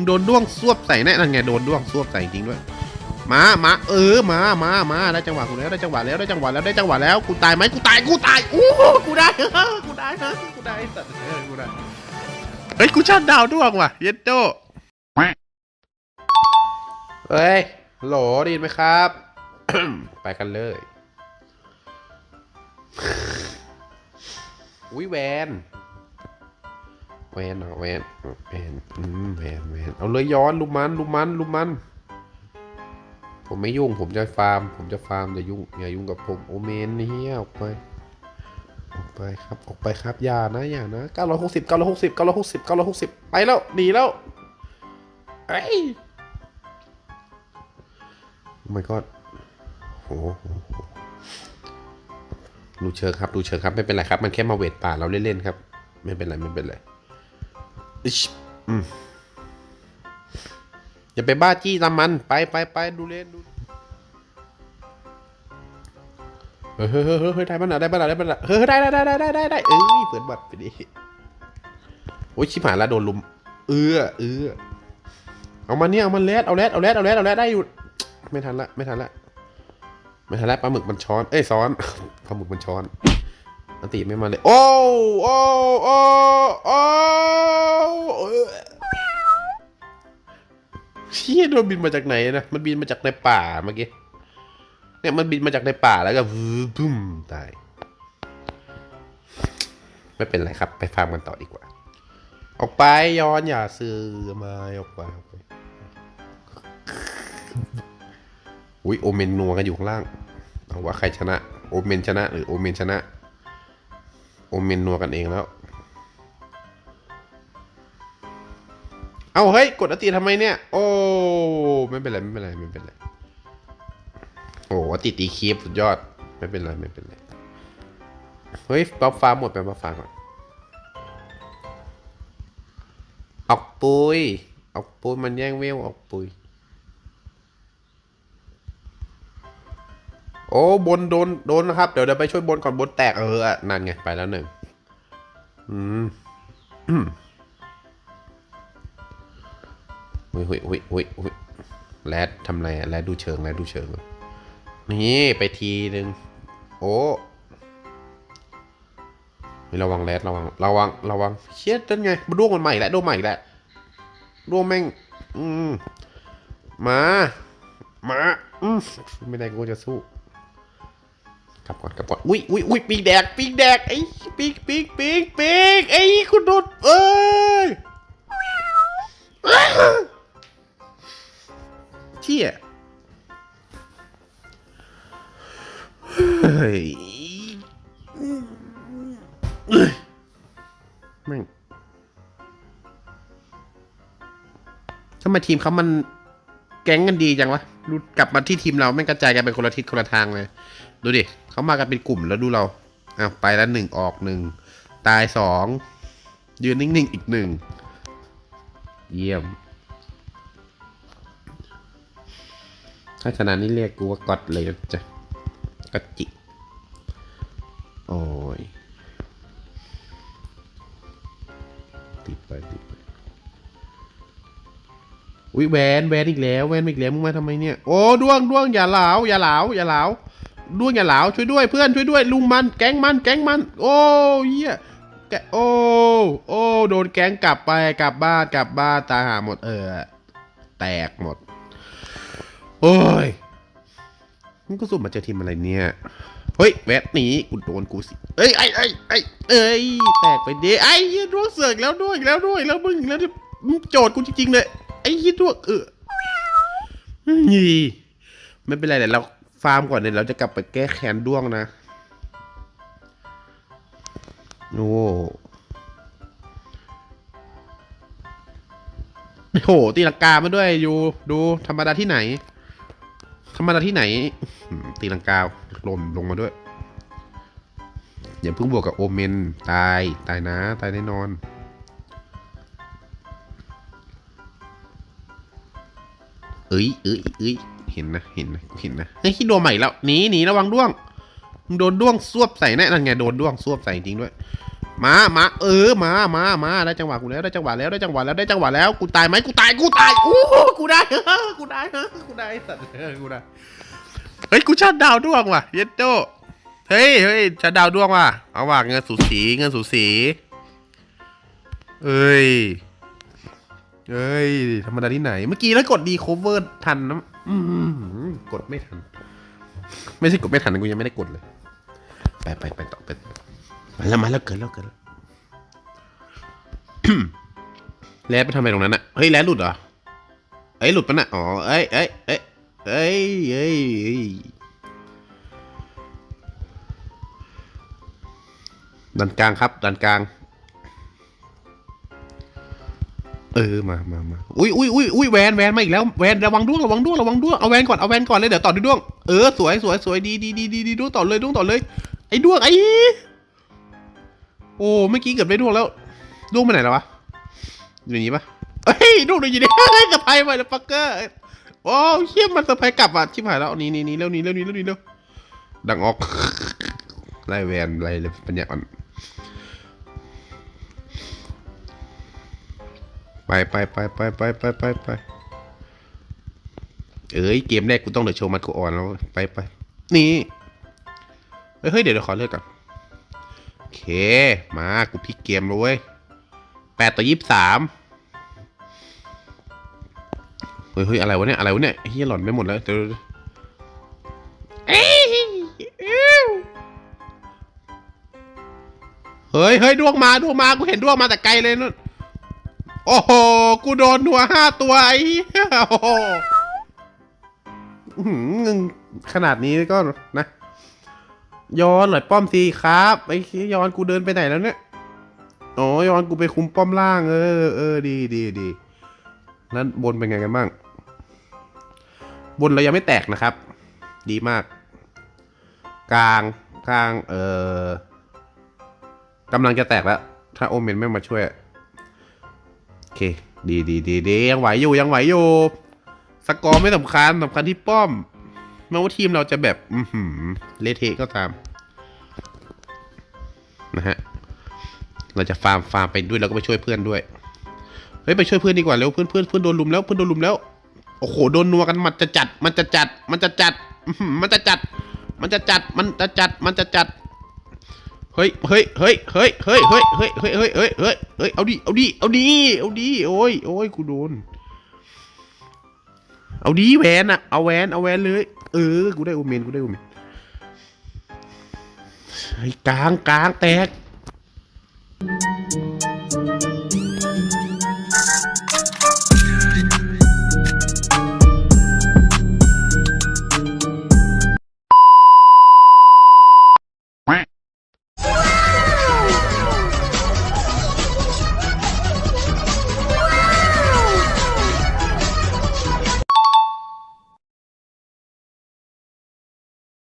มึงโดนด้วงซวบใส่แน่นั่นไงโดนด้วงซวบใส่จริงด้วย มามาเออมามามาได้จังหวะกูแล้วได้จังหวะแล้วได้จังหวะแล้วได้จังหวะแล้วกูตายไหมกูตายกูตายอู้กูได้กูได้นะกูได้สัตว์เออกูได้เฮ้ยกูชาติดาวด้วงว่ะเย็ดโตเฮ้ยโหลได้ยินไหมครับ ไปกันเลยอุ้ยแวน แวนเหรอแวนแวนอืมแวนแวนเอาเลยย้อนลุมมันลุมมันลุมมัน ผมไม่ยุ่งผมจะฟาร์ม ผมจะฟาร์มอย่ายุ่งอย่ายุ่งกับผมโอเมนนี่ออกไปออกไปครับออกไปครับอย่านะอย่านะเก้าร้อยหกสิบเก้าร้อยหกสิบเก้าร้อยหกสิบเก้าร้อยหกสิบไปแล้วหนีแล้วไอ้ย oh my god โอ้โหดูเชิงครับดูเชิงครับไม่เป็นไรครับ มันแค่มาเวทป่าเราเล่นๆครับ ไม่เป็นไรไม่เป็นไร อิ๊ชอืมอย่าไปบ้าจี้ตามมันไปไปไปดูเล่นดูเฮ้ยเฮ้ยเฮ้ยเฮ้ยเฮ้ยได้บ้านได้บ้านได้บ้านเฮ้ยได้ได้ได้ได้ได้ได้เอ้ยเปิดบัตรไปดิโอ้ยชิบหายละโดนลุม เอื้อเอื้อเอามาเนี่ยเอามันแรดเอาแรดเอาแรดเอาแรดเอาแรดได้อยู่ไม่ทันละไม่ทันละไม่ทันละปลาหมึกมันช้อน เอ้ยซ้อนปลาหมึกมันช้อน อันติไม่มาเลย โอ้โอ้โอ้โอ้เออเชี่ยโดนบินมาจากไหนนะ มันบินมาจากในป่าเมื่อกี้ เนี่ยมันบินมาจากในป่าแล้วก็วืบพุ่มตาย ไม่เป็นไรครับ ไปฟาร์มกันต่อดีกว่า ออกไปย้อนอย่าซื้อมาออกไปออกไปอุ้ยโอเมนนัวกันอยู่ข้างล่างเอาว่าใครชนะ โอเมนชนะ หรือโอเมนชนะ โอเมนนัวกันเองแล้ว เอาเฮ้ย กดอติทำไมเนี่ย โอ้ ไม่เป็นไร ไม่เป็นไร ไม่เป็นไร โอ้อติตีคีฟสุดยอด ไม่เป็นไร ไม่เป็นไร เฮ้ยป๊อปฟาหมดไปป๊อปฟาก่อน ออกปุยออกปุยมันแย่งเวลออกปุย โอ้บนโดนโดนนะครับ เดี๋ยวเดี๋ยวไปช่วยบนก่อนบนแตกเออนั่นไงไปแล้วหนึ่งอืมหุยหุยหุยหุยหุยแรดทำไรอะแรดดูเชิงแรดดูเชิง นี่ไปทีหนึ่งโอ้ระวังแรดระวังระวังระวังเชี่ยนั่นไงมันด้วงมันใหม่แล้วด้วงใหม่แล้วด้วงแม่ง อืมมา มา อืมไม่ได้กูจะสู้ ลับก่อนกลับก่อนอุ้ยอุ้ยอุ้ยปีกแดกปีกแดกไอ้ปีกปีกปีกปีกไอ้คุณโดเอ้ยเชี่ยเฮ้ยเอ้ยแม่งทำไมทีมเขามันแก๊งกันดีจังวะดูกลับมาที่ทีมเราแม่งกระจายกันเป็นคนละทิศคนละทางเลย ดูดิ เขามากันเป็นกลุ่มแล้วดูเราอ้าวไปแล้วหนึ่งออกหนึ่งตายสองยืนนิ่งๆอีกหนึ่งเยี่ยม ถ้าชนะนี่เรียกกูว่ากอดเลยนะจ้ะกอดจิ โอ้ยติดไปติดไปอุ้ยแวนแวนอีกแล้วแวนอีกแล้วมึงมาทำไมเนี่ย โอ้ด้วงด้วงอย่าเหลาอย่าเหลาอย่าเหลา ด้วย่าเหลาช่วยด้วยเพื่อนช่วยด้วยลุงมันแก๊งมันแก๊งมัน โอ้เยแกโอ้โอ้โดนแก๊งกลับไปกลับบ้านกลับบ้านตาหาหมดเออ แตกหมด โอ้ยมันก็สุ่มมาเจอทีมอะไรเนี่ยเฮ้ยแวดหนีกูโดนกูสิเอ้ยไอ้ไอ้ไอ้เอ้ยแตกไปเด้ไอ้เหี้ยด้วเสือกแล้วด้วยแล้วด้วยแล้วมึงแล้วมึงโจทย์กูจริงๆเลยไอ้ยี่ด้วเออนี่ไม่เป็นไรเดี๋ยวเรา ฟาร์มก่อนเดี๋ยวเราจะกลับไปแก้แค้นด้วงนะ โอ้โหตีลังกามาด้วยอยู่ดูธรรมดาที่ไหน ธรรมดาที่ไหน ตีลังกาหล่นลงมาด้วยอย่าเพิ่งบวกกับโอเมน ตาย ตายนะ ตายแน่นอน เอ้ยเอ้ยเอ้ย เห็นนะเห็นนะเห็นนะเฮ้ยที่โดนใหม่แล้วหนีหนีระวังด้วงมึงโดนด้วงซวบใส่แน่นั่นไงโดนด้วงซวบใส่จริงด้วยมามาเออมามามาได้จังหวะกูแล้วได้จังหวะแล้วได้จังหวะแล้วได้จังหวะแล้วกูตายไหมกูตายกูตายโอ้กูได้กูได้กูได้สัตว์เออกูได้เฮ้ยกูชัดดาวด้วงว่ะเย็ดโตเฮ้ยเฮ้ยชัดดาวด้วงว่ะเอาว่ะเงินสูสีเงินสูสีเอ้ย เอ้ย ธรรมดาที่ไหน เมื่อกี้แล้วกดดีโคเวอร์ทันนะอืมกดไม่ทัน ไม่ใช่กดไม่ทันกูยังไม่ได้กดเลย ไปไปไปต่อไปมาแล้วมาแล้วเกินแล้วเกินแล้ว แลดไปทำอะไมตรงนั้นอะเฮ้ยแลดหลุดเหรอเอ้ยหลุดปะน่ะอ๋อเอ้ยเอ้ยเอ้ยเอ้ยเอ้ยเอ้ยดันกลางครับดันกลาง เออมามามาอุ้ยอุ้ยอุ้ยอุ้ยแวนแวนมาอีกแล้วแวนระวังด้วงระวังด้วงระวังด้วงเอาแวนก่อนเอาแวนก่อนเลยเดี๋ยวต่อด้วยด้วงเออสวยสวยสวยดีดีดีดีดีด้วงต่อเลยด้วงต่อเลย ไอ้ด้วงไอ้โอ้เมื่อกี้เกือบได้ด้วงแล้วด้วงไปไหนแล้ววะอยู่นี้ปะเฮ้ยด้วงอยู่นี่เฮ้ยสะพายไปแล้วปักเกอร์โอ้เชี่ยมันสะพายกลับอะชิบหายแล้วนี่นี่นี่เร็วนี่เร็วนี่เร็วนี่เร็วดังออกไล่แวนไล่เลยปัญญาอ่อน ไปไปไปไปไปไปไปไปเอ้ยเกมแรกกูต้องเดือดโชว์มัดกูอ่อนแล้วไปไปนี่เฮ้ยเดี๋ยวเดี๋ยวขอเลือกก่อนโอเคมากูพลิกเกมแล้วเว้ยแปดต่อยี่สิบสามเฮ้ยเฮ้ยอะไรวะเนี่ยอะไรวะเนี่ยเฮียหล่อนไม่หมดแล้วเดี๋ยวเดี๋ยวเอ้ยอิ๊วเฮ้ยเฮ้ยดวงมาดวงมากูเห็นดวงมาแต่ไกลเลยนู่น โอ้โห กูโดนหัวห้าตัวไอ้โอ้โหขนาดนี้ก็นะ ย้อนหน่อยป้อมสีครับ ไอ้ย้อนกูเดินไปไหนแล้วเนี่ย อ๋อ ย้อนกูไปคุมป้อมล่าง เออ เออ ดีดีดีแล้วบนเป็นไงกันบ้าง บนเรายังไม่แตกนะครับ ดีมาก กลางกลาง เออกำลังจะแตกแล้ว ถ้าโอเมนไม่มาช่วย เคดีดีดีดียังไหวอยู่ยังไหวอยู่สกอร์ไม่สำคัญสำคัญที่ป้อมแม้ว่าทีมเราจะแบบ อืหเละเทะก็ตาม นะฮะ เราจะฟาร์มฟาร์มไปด้วยแล้วก็ไปช่วยเพื่อนด้วย เฮ้ยไปช่วยเพื่อนดีกว่าเร็วเพื่อนเพื่อนเพื่อนโดนลุมแล้วเพื่อนโดนลุมแล้ว โอ้โหโดนนัวกันมันจะจัด มันจะจัด มันจะจัด มันจะจัด มันจะจัด มันจะจัด มันจะจัด ฮ้ย เฮ้ย เฮ้ย เฮ้ย เฮ้ย เฮ้ย เฮ้ย เฮ้ย เฮ้ย เฮ้ย เฮ้ย เฮ้ย เอาดิ เอาดิ เอาดิ เอาดิ โอ้ย โอ้ย กูโดน เอาดิแวนอะเอาแวนเอาแวนเลย เออ กูได้โอเมน กูได้โอเมนไอ้กลางกลางแตก